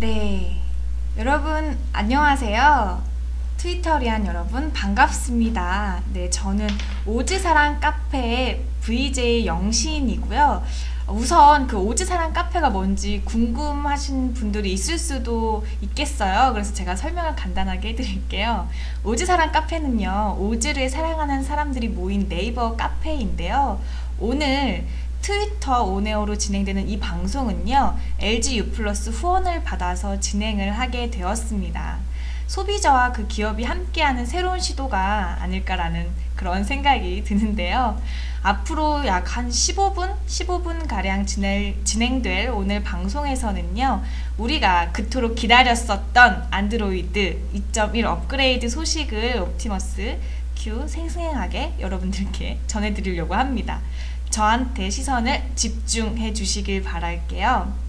네, 여러분 안녕하세요. 트위터리안 여러분 반갑습니다. 네, 저는 오지사랑 카페의 VJ 영시인이고요. 우선 그 오지사랑 카페가 뭔지 궁금하신 분들이 있을 수도 있겠어요. 그래서 제가 설명을 간단하게 해드릴게요. 오지사랑 카페는요, 오즈를 사랑하는 사람들이 모인 네이버 카페인데요. 오늘 트위터 오네오로 진행되는 이 방송은요, LG U 플러스 후원을 받아서 진행을 하게 되었습니다. 소비자와 그 기업이 함께하는 새로운 시도가 아닐까라는 그런 생각이 드는데요. 앞으로 약 한 15분, 15분 가량 진행, 진행될 오늘 방송에서는요. 우리가 그토록 기다렸었던 안드로이드 2.1 업그레이드 소식을 옵티머스 Q 생생하게 여러분들께 전해드리려고 합니다. 저한테 시선을 집중해 주시길 바랄게요.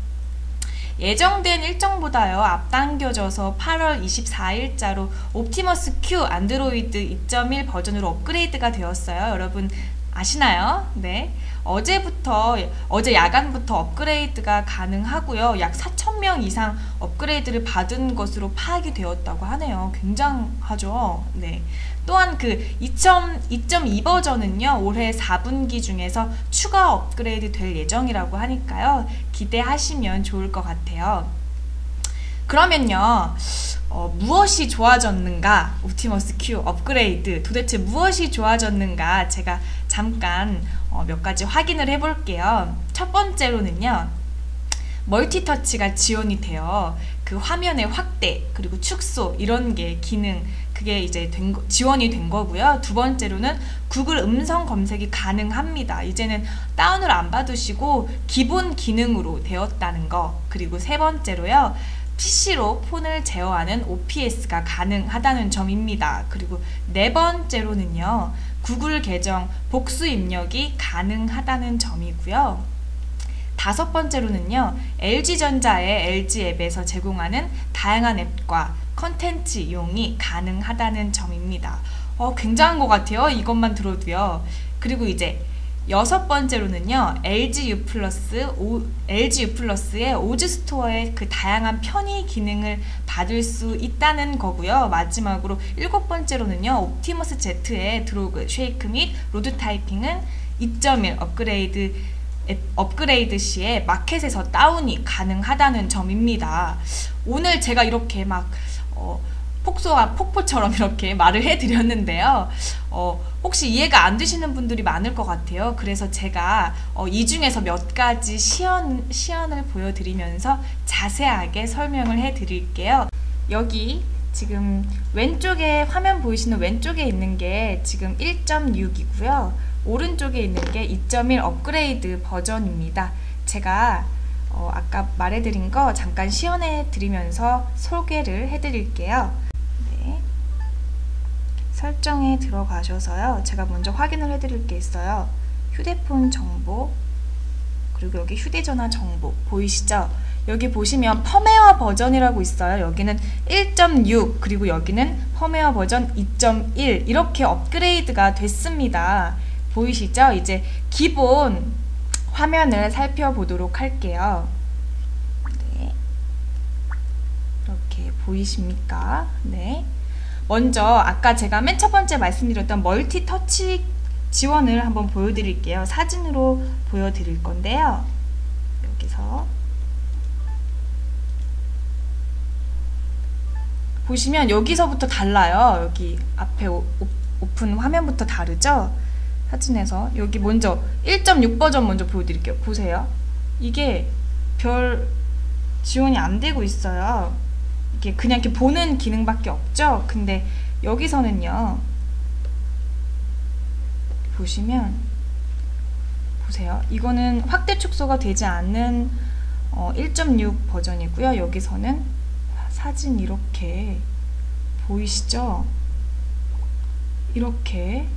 예정된 일정보다요 앞당겨져서 8월 24일자로 옵티머스 Q 안드로이드 2.1 버전으로 업그레이드가 되었어요. 여러분 아시나요? 네. 어제부터 어제 야간부터 업그레이드가 가능하고요. 약 4,000명 이상 업그레이드를 받은 것으로 파악이 되었다고 하네요. 굉장하죠. 네. 또한 그 2.2 버전은요. 올해 4분기 중에서 추가 업그레이드 될 예정이라고 하니까요. 기대하시면 좋을 것 같아요. 그러면요. 어, 무엇이 좋아졌는가? 옵티머스 Q 업그레이드 도대체 무엇이 좋아졌는가? 제가 잠깐 어, 몇 가지 확인을 해볼게요. 첫 번째로는요. 멀티터치가 지원이 되어 그 화면의 확대 그리고 축소 이런 게 기능 그게 이제 된 거, 지원이 된 거고요. 두 번째로는 구글 음성 검색이 가능합니다. 이제는 다운을 안 받으시고 기본 기능으로 되었다는 거. 그리고 세 번째로요. PC로 폰을 제어하는 OPS가 가능하다는 점입니다. 그리고 네 번째로는요. 구글 계정 복수 입력이 가능하다는 점이고요. 다섯 번째로는요. LG전자의 LG 앱에서 제공하는 다양한 앱과 컨텐츠 이용이 가능하다는 점입니다. 어, 굉장한 것 같아요. 이것만 들어도요. 그리고 이제 여섯 번째로는요, LG U 플러스, LG U 플러스의 오즈 스토어의 그 다양한 편의 기능을 받을 수 있다는 거고요. 마지막으로 일곱 번째로는요, 옵티머스 Z의 드로그, 쉐이크 및 로드 타이핑은 2.1 업그레이드 업그레이드 시에 마켓에서 다운이 가능하다는 점입니다. 오늘 제가 이렇게 막 어, 폭소와 폭포처럼 이렇게 말을 해드렸는데요. 어, 혹시 이해가 안 되시는 분들이 많을 것 같아요. 그래서 제가 어, 이 중에서 몇 가지 시연, 시연을 보여드리면서 자세하게 설명을 해드릴게요. 여기 지금 왼쪽에 화면 보이시는 왼쪽에 있는 게 지금 1.6이고요. 오른쪽에 있는 게 2.1 업그레이드 버전입니다. 제가 어, 아까 말해드린 거 잠깐 시연해 드리면서 소개를 해드릴게요. 네. 설정에 들어가셔서요. 제가 먼저 확인을 해드릴 게 있어요. 휴대폰 정보 그리고 여기 휴대전화 정보 보이시죠? 여기 보시면 펌웨어 버전이라고 있어요. 여기는 1.6 그리고 여기는 펌웨어 버전 2.1 이렇게 업그레이드가 됐습니다. 보이시죠? 이제 기본 화면을 살펴보도록 할게요. 네. 이렇게 보이십니까? 네. 먼저 아까 제가 맨 첫 번째 말씀드렸던 멀티 터치 지원을 한번 보여드릴게요. 사진으로 보여드릴 건데요. 여기서 보시면 여기서부터 달라요. 여기 앞에 오, 오픈 화면부터 다르죠? 사진에서 여기 먼저 1.6 버전 먼저 보여드릴게요. 보세요. 이게 별 지원이 안 되고 있어요. 이게 그냥 이렇게 보는 기능밖에 없죠. 근데 여기서는요. 보시면 보세요. 이거는 확대 축소가 되지 않는 어, 1.6 버전이고요. 여기서는 사진 이렇게 보이시죠? 이렇게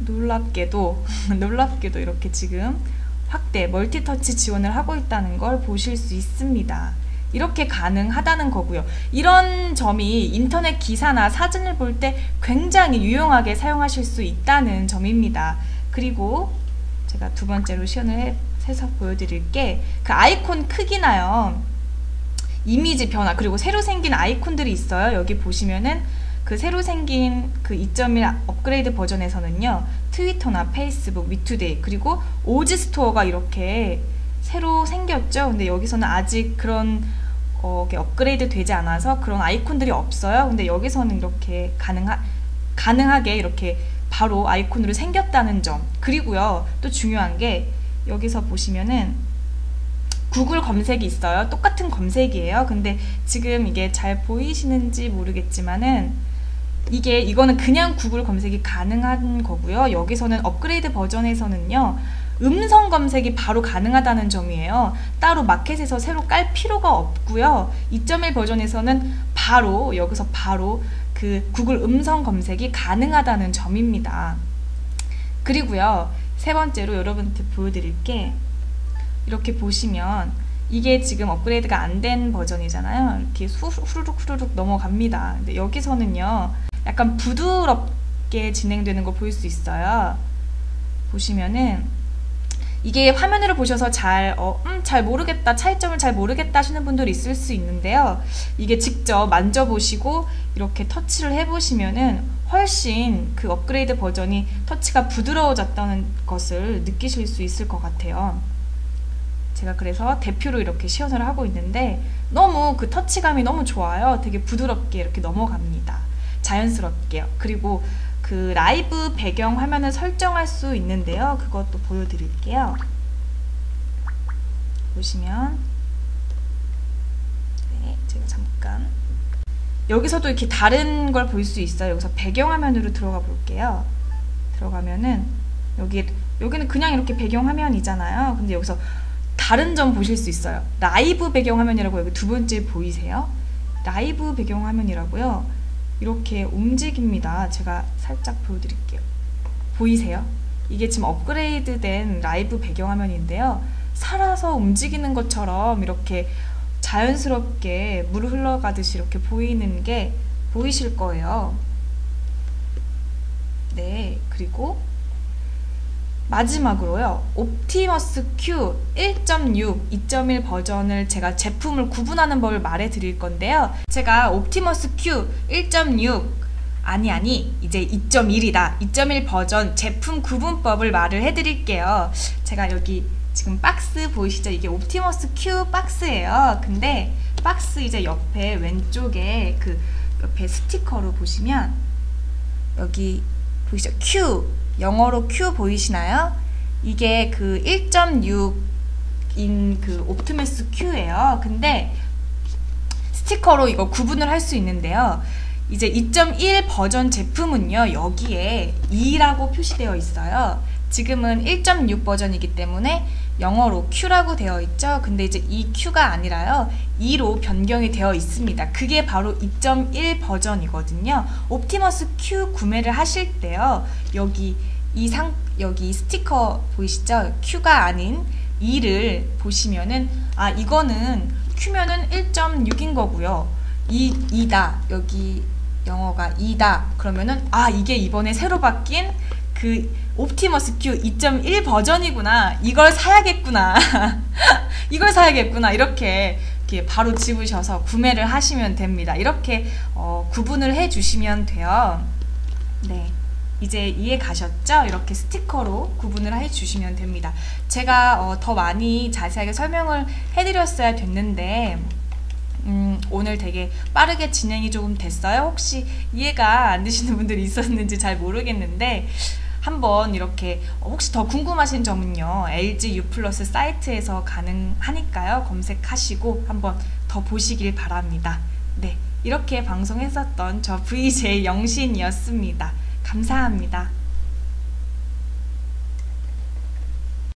놀랍게도 놀랍게도 이렇게 지금 확대 멀티터치 지원을 하고 있다는 걸 보실 수 있습니다. 이렇게 가능하다는 거고요. 이런 점이 인터넷 기사나 사진을 볼 때 굉장히 유용하게 사용하실 수 있다는 점입니다. 그리고 제가 두 번째로 시연을 해서 보여드릴 게 그 아이콘 크기나요. 이미지 변화 그리고 새로 생긴 아이콘들이 있어요. 여기 보시면은 그 새로 생긴 그 2.1 업그레이드 버전에서는요. 트위터나 페이스북, 위투데이 그리고 오즈 스토어가 이렇게 새로 생겼죠. 근데 여기서는 아직 그런 어, 업그레이드 되지 않아서 그런 아이콘들이 없어요. 근데 여기서는 이렇게 가능하, 가능하게 이렇게 바로 아이콘으로 생겼다는 점. 그리고요, 또 중요한 게 여기서 보시면은 구글 검색이 있어요. 똑같은 검색이에요. 근데 지금 이게 잘 보이시는지 모르겠지만은 이게 이거는 그냥 구글 검색이 가능한 거고요. 여기서는 업그레이드 버전에서는요. 음성 검색이 바로 가능하다는 점이에요. 따로 마켓에서 새로 깔 필요가 없고요. 2.1 버전에서는 바로 여기서 바로 그 구글 음성 검색이 가능하다는 점입니다. 그리고요. 세 번째로 여러분한테 보여드릴 게 이렇게 보시면 이게 지금 업그레이드가 안 된 버전이잖아요. 이렇게 후루룩 후루룩 넘어갑니다. 근데 여기서는요. 약간 부드럽게 진행되는 거 보일 수 있어요. 보시면은 이게 화면으로 보셔서 잘, 어, 음, 잘 모르겠다, 차이점을 잘 모르겠다 하시는 분들이 있을 수 있는데요. 이게 직접 만져보시고 이렇게 터치를 해보시면은 훨씬 그 업그레이드 버전이 터치가 부드러워졌다는 것을 느끼실 수 있을 것 같아요. 제가 그래서 대표로 이렇게 시연을 하고 있는데 너무 그 터치감이 너무 좋아요. 되게 부드럽게 이렇게 넘어갑니다. 자연스럽게요. 그리고 그 라이브 배경 화면을 설정할 수 있는데요. 그것도 보여드릴게요. 보시면 네, 제가 잠깐 여기서도 이렇게 다른 걸 볼 수 있어요. 여기서 배경 화면으로 들어가 볼게요. 들어가면은 여기 여기는 그냥 이렇게 배경 화면이잖아요. 근데 여기서 다른 점 보실 수 있어요. 라이브 배경 화면이라고 여기 두 번째 보이세요? 라이브 배경 화면이라고요. 이렇게 움직입니다. 제가 살짝 보여드릴게요. 보이세요? 이게 지금 업그레이드 된 라이브 배경화면인데요. 살아서 움직이는 것처럼 이렇게 자연스럽게 물 흘러가듯이 이렇게 보이는 게 보이실 거예요. 네, 그리고 마지막으로요. 옵티머스 Q 1.6, 2.1 버전을 제가 제품을 구분하는 법을 말해 드릴 건데요. 제가 옵티머스 Q 1.6 아니 아니 이제 2.1이다. 2.1 버전 제품 구분법을 말을 해 드릴게요. 제가 여기 지금 박스 보이시죠? 이게 옵티머스 Q 박스예요. 근데 박스 이제 옆에 왼쪽에 그 옆에 스티커로 보시면 여기 보이시죠? Q 영어로 Q 보이시나요? 이게 그 1.6인 그 옵티머스 Q예요. 근데 스티커로 이거 구분을 할 수 있는데요. 이제 2.1 버전 제품은요, 여기에 2라고 표시되어 있어요. 지금은 1.6 버전이기 때문에 영어로 Q라고 되어 있죠. 근데 이제 이 Q가 아니라요. 2로 변경이 되어 있습니다. 그게 바로 2.1 버전이거든요. 옵티머스 Q 구매를 하실 때요. 여기 이 상 여기 스티커 보이시죠? Q가 아닌 2를 보시면은 아 이거는 Q면은 1.6인 거고요. 2 2다. 여기 영어가 2다. 그러면은 아 이게 이번에 새로 바뀐 그 옵티머스 Q 2.1 버전이구나. 이걸 사야겠구나. 이걸 사야겠구나. 이렇게 바로 집으셔서 구매를 하시면 됩니다. 이렇게 어, 구분을 해 주시면 돼요. 네. 이제 이해 가셨죠? 이렇게 스티커로 구분을 해 주시면 됩니다. 제가 어, 더 많이 자세하게 설명을 해드렸어야 됐는데 음, 오늘 되게 빠르게 진행이 조금 됐어요. 혹시 이해가 안 되시는 분들이 있었는지 잘 모르겠는데 한번 이렇게 혹시 더 궁금하신 점은요 LG U 플러스 사이트에서 가능하니까요 검색하시고 한번 더 보시길 바랍니다. 네 이렇게 방송했었던 저 VJ 영신이었습니다. 감사합니다.